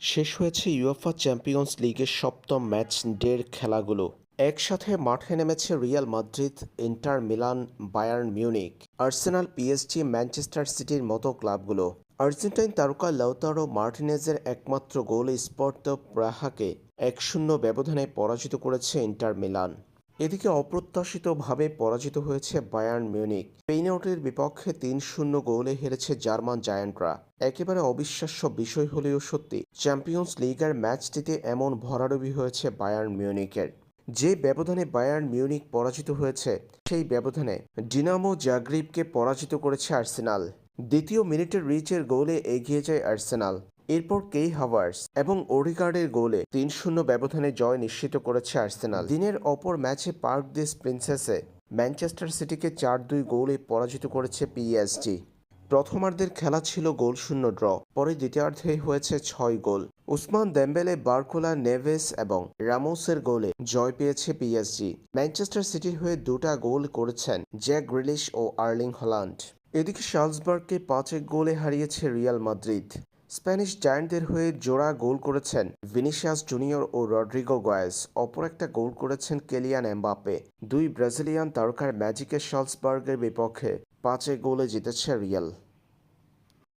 শেষ হয়েছে UEFA champions লিগের সপ্তম ম্যাচ ডের খেলাগুলো। একসাথে মাঠে নেমেছে Real Madrid, Inter Milan, Bayern Munich Arsenal, PSG, Manchester সিটির মতো ক্লাবগুলো। আর্জেন্টাইন তারকা লাউতারো মার্টিনেজের একমাত্র গোল স্পর্ট প্রাহাকে এক শূন্য ব্যবধানে পরাজিত করেছে ইন্টার মিলান। এদিকে অপ্রত্যাশিতভাবে পরাজিত হয়েছে বায়ার্ন মিউনিক পেইনআউটের বিপক্ষে তিন শূন্য গোলে হেরেছে জার্মান জায়ান্টরা। একেবারে অবিশ্বাস্য বিষয় হলেও সত্যি, চ্যাম্পিয়ন্স লিগের ম্যাচটিতে এমন ভরাডুবি হয়েছে বায়ার্ন মিউনিকের যে ব্যবধানে বায়ার্ন মিউনিক পরাজিত হয়েছে, সেই ব্যবধানে ডিনামো জাগ্রিবকে পরাজিত করেছে আর্সেনাল। দ্বিতীয় মিনিটের রিচের গোলে এগিয়ে যায় আর্সেনাল। এরপর কেই হাভার্স এবং ওরিগার্ডের গোলে তিন শূন্য ব্যবধানে জয় নিশ্চিত করেছে আর্সেনাল। দিনের অপর ম্যাচে পার্ক দিস প্রিন্সেসে ম্যানচেস্টার সিটিকে চার দুই গোলে পরাজিত করেছে পিএসজি। প্রথমার্ধের খেলা ছিল গোল শূন্য ড্র, পরে দ্বিতীয়ার্ধে হয়েছে ছয় গোল। উসমান দেম্বেলে, বার্কোলা, নেভেস এবং রামোসের গোলে জয় পেয়েছে পিএসজি। ম্যানচেস্টার সিটির হয়ে দুটা গোল করেছেন জ্যাক গ্রিলিশ ও আর্লিং হল্যান্ড। এদিকে শালসবার্গকে পাঁচ গোলে হারিয়েছে রিয়াল মাদ্রিদ। স্প্যানিশ জায়ান্টদের হয়ে জোড়া গোল করেছেন ভিনিসিয়াস জুনিয়র ও রড্রিগো গয়েস। অপর একটা গোল করেছেন কেলিয়ান এমবাপে দুই ব্রাজিলিয়ান তারকার ম্যাজিকের শালসবার্গের বিপক্ষে পাঁচে গোলে জিতেছে রিয়াল।